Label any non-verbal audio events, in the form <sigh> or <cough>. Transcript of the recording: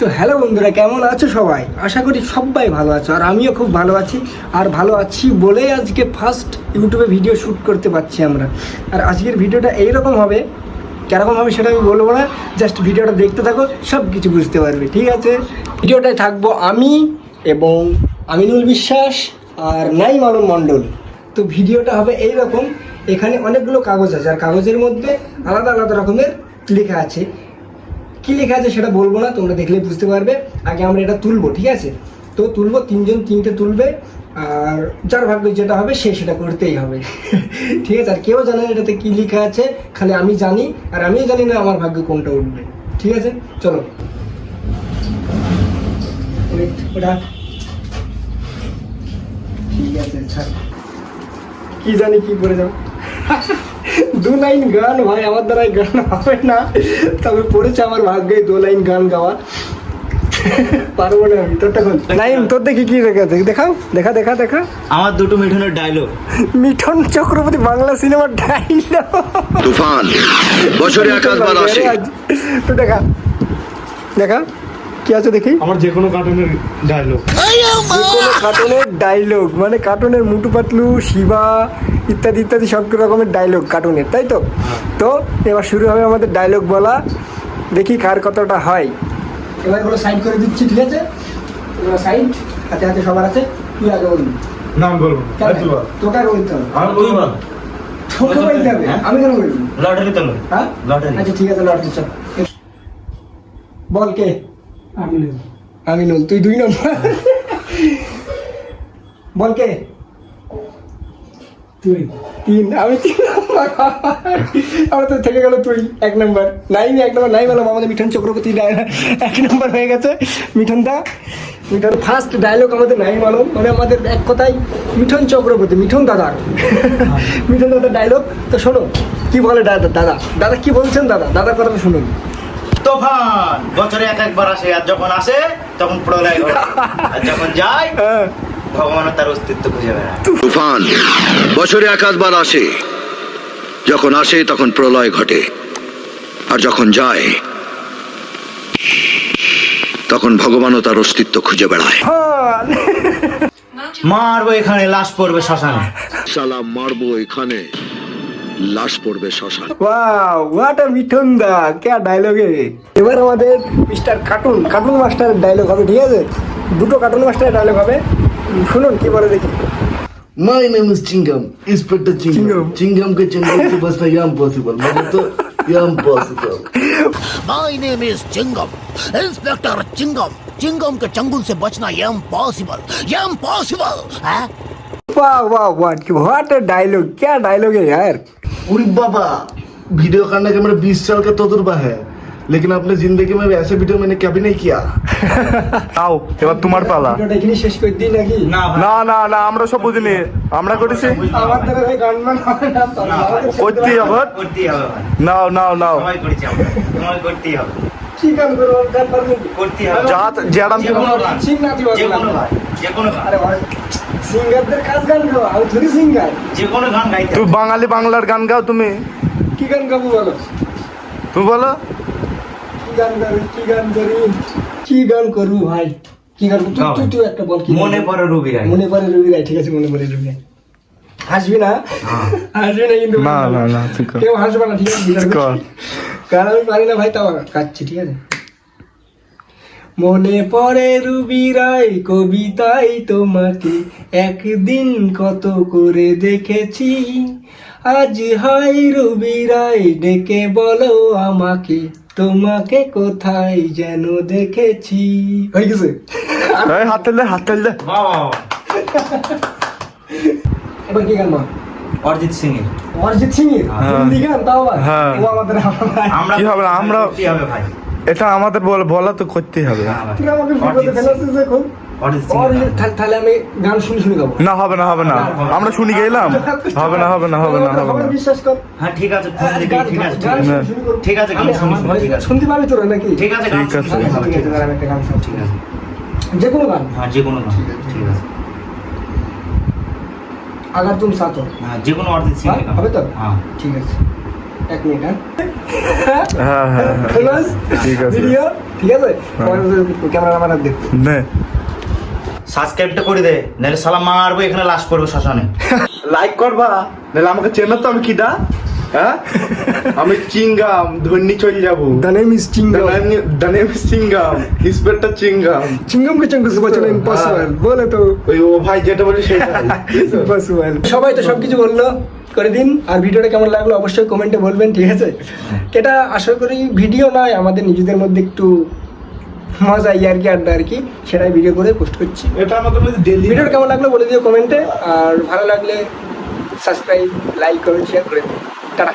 তো হ্যালো বন্ধুরা, কেমন আছো সবাই? আশা করি সবাই ভালো আছো, আর আমিও খুব ভালো আছি, আর ভালো আছি বলেই আজকে ফার্স্ট ইউটিউবে ভিডিও শ্যুট করতে পারছি আমরা। আর আজকের ভিডিওটা এইরকম হবে, কেরকম হবে সেটা আমি বলব না জাস্ট ভিডিওটা দেখতে থাকো সব কিছু বুঝতে পারবে, ঠিক আছে? ভিডিওটায় থাকব আমি এবং আমিনুল বিশ্বাস আর নাই মানব মণ্ডল। তো ভিডিওটা হবে এইরকম, এখানে অনেকগুলো কাগজ আছে, আর কাগজের মধ্যে আলাদা আলাদা রকমের লেখা আছে। কি লেখা আছে সেটা বলব না, তোমরা দেখলে বুঝতে পারবে। আগে আমরা এটা তুলবো, ঠিক আছে? তো তুলবো, তিনজন তিনটে তুলবে, আর যার ভাগ্য যেটা হবে সে সেটা করতেই হবে। <laughs> ঠিক আছে? আর কেউ জানে না এটাতে কি লেখা আছে, খালি আমি জানি, আর আমিও জানি না আমার ভাগ্য কোনটা উঠবে। ঠিক আছে? চলো। ওটা ঠিক আছে কি জানি কি করে যাও <laughs> দু লাইন গান ভাই আমার দ্বারা এই গান হবে না। তবে পড়েছে আমার ভাগ্যে দু লাইন গান গাওয়া পারব না আমি তোরটা তোর দেখি কি রেখে আছে? দেখাও দেখা দেখা দেখা। আমার দুটো মিঠুনের ডায়লগ মিঠন চক্রবর্তী বাংলা সিনেমার ডাইলগ তুফান বছরে আসে। তো দেখা দেখা কি আছে দেখি? আমার যে কোনো কার্টুনের ডায়লগ কোনো কার্টুনের ডায়লগ মানে কার্টুনের মুটু পাতলু শিবা ইত্যাদি ইত্যাদি সব রকমের ডায়লগ কার্টুনের তাই তো? তো এবার শুরু হবে আমাদের ডায়লগ বলা। দেখি কার কতটা হয়। এবার এগুলো সাইড করে দিচ্ছি ঠিক আছে? এগুলো সাইড হাতে হাতে সবার আছে। তুই আগে বলবি নাম বলব। কেন? তোকে আগে বলতে হবে। আমি বলব। তোকে বলতে হবে। হ্যাঁ? আমি কেন বলবি? লটারি তোলো হ্যাঁ? লটারি। আচ্ছা ঠিক আছে লটারি চল। বল কে? আমিনুল। আমিনুল তুই দুই নম্বর। বল কে? তুই। তিন আমি তিন আমার তো থেকে গেল তুই এক নম্বর। নাই আমি এক নম্বর। নাই বললাম আমাদের মিঠন চক্রবর্তী এক নম্বর হয়ে গেছে মিঠনদা মিঠন ফার্স্ট ডায়লগ আমাদের নাই মালম মানে আমাদের এক কথাই মিঠন চক্রবর্তী মিঠন দাদার মিঠন দাদার ডায়লগ তো শোনো কি বলে দাদা দাদা? দাদা কি বলছেন দাদা? দাদার কথা শুনুন। তোফান বছরে এক একবার আসে আর যখন আসে তখন প্রলয় ঘটে। আর যখন যায় ভগবানের তার অস্তিত্ব খুঁজে বেড়ায়। তুফান বছরে একাধবার আসে। যখন আসে তখন প্রলয় ঘটে। আর যখন যায় তখন ভগবানও তার অস্তিত্ব খুঁজে বেড়ায়। <laughs> মারবো এখানে লাশ পড়বে শ্মশানে। সালা মারবো এখানে লাশ পড়বে শ্মশান। Wow what a Mithun da কে ডায়লগে এবার আমাদের মিস্টার কার্টুন কার্টুন মাস্টারের ডায়লগ হবে ঠিক আছে? দুটো কার্টুন মাস্টারের ডায়লগ হবে। শুনুন কি বলে দেখি My name is Chingam, Inspector Chingam. Chingam. Chingam के जंगल से बचना ये impossible. मतलब तो ये impossible. My name is Chingam, Inspector Chingam. Chingam के चंगुल से बचना ये इम्पॉसिबल ये इम्पॉसिबल है वाह वाह वाह व्हाट अ डायलॉग क्या डायलॉग है यार पूरी बाबा वीडियो करने के मेरे 20 साल का तजुर्बा है लेकिन अपने जिंदगी में ऐसे वीडियो मैंने कभी नहीं किया আও এবার তোমার পালা ভিডিওটা এখানে শেষ করে দিই নাকি না ভাই না না না আমরা সব বুঝিনি আমরা করেছি আমার দ্বারা ভাই গান মান হবে না তো না, ভাই। আমাদের করতেই হবে করতেই হবে ভাই নাও নাও নাও সবাই করেছি আমরা তোমার করতেই হবে কি গান করবো গান পারবো কি? করতেই হবে যা জ্যাডাম যে কোনো গান সিং নাচি যে কোনো বাজনা। গান যে কোনো গান আরে ভাই সিঙ্গারদের কাজ গান গাও আমি ধরি সিঙ্গার যে কোনো গান গাইতে তুই হবে। বাঙালি বাংলার গান গাও তুমি কি গান গাবো বলো তুমি বলো কি গান গাবি কি গান করি? কি গান করব ভাই? কি গান তুই তুই তুই একটা বল কি মনে? পড়ে রবি রায় মনে পড়ে রবি রায় ঠিক আছে মনে পড়ে রবি রায় হাসবি না? হাসবি না কিন্তু? না না না ঠিক আছে। কেউ হাসবে না ঠিক আছে কারণ আমি পারি না ভাই তাও কাচ্ছি ঠিক আছে। মনে পড়ে রুবি রায় কবিতাই তোমাকে একদিন কত করে দেখেছি। আজ হাই রুবি রায় ডেকে বলো আমাকে। তোমাকে কোথায় যেন দেখেছি? হয়ে গেছে? হাত তেল দে হাত তেল দে। বাহ বাহ, এবার কি গান অরিজিৎ সিং এর অরিজিৎ সিং এর হ্যাঁ। হিন্দি গান তাও হ্যাঁ। ও আমাদের আমরা কি হবে, আমরা- করতেই হবে ভাই। এটা আমাদের বল বলা তো করতেই হবে। হ্যাঁ আমাকে বিপদে ফেলাচ্ছিস এখন। তাহলে- আমি গান শুনে শুনে গাবো। না হবে না হবে না। আমরা শুনি গেলাম। হবে না হবে না হবে না হবে না। বিশ্বাস কর। হ্যাঁ ঠিক আছে ফোন ঠিক আছে ঠিক আছে। গান শুনি, আমার শুনি, voice ঠিক আছে। শুনতে পাবি তোরা নাকি? ঠিক আছে গান ঠিক আছে। আমি একটা গান। ঠিক আছে যে কোনো গান। হ্যাঁ যে কোনো গান ঠিক আছে। আগার তুম সাথ। হো। হ্যাঁ যে কোনো অরিজিৎ সিং এর গান। হবে তো? হ্যাঁ। ঠিক আছে। এক মিনিট হ্যাঁ। হ্যাঁ হ্যাঁ হ্যাঁ ফেমাস ঠিক আছে। ভিডিও ঠিক আছে? ক্যামেরা আমার হাত দেখতে নে। সাবস্ক্রাইবটা করে দে নাহলে সালাম মারবো এখানে লাশ করব শ্মশানে। লাইক করবা নাহলে আমাকে চেনো তো আমি কিডা? হ্যাঁ? আমি চিঙ্গাম ধন্যি চলে যাব। দ্য নেম ইজ চিংগম দানে চিঙ্গাম ইন্সপেক্টর চিঙ্গাম চিংগম কে বচন ইম্পসিবল বলে তো। ওই ও ভাই যেটা বলি সেটাই ইম্পসিবল সবাই তো সবকিছু বলল করে দিন। আর ভিডিওটা কেমন লাগল অবশ্যই কমেন্টে বলবেন ঠিক আছে? এটা আশা করি ভিডিও নয় আমাদের নিজেদের মধ্যে একটু মজা ইয়ার কি আড্ডা আর কি সেটাই ভিডিও করে পোস্ট করছি। এটা আমাদের মধ্যে ডেলি ভিডিওটা কেমন লাগল বলে দিও কমেন্টে আর ভালো লাগলে সাবস্ক্রাইব লাইক কমেন্ট শেয়ার করে দিও। টাটা।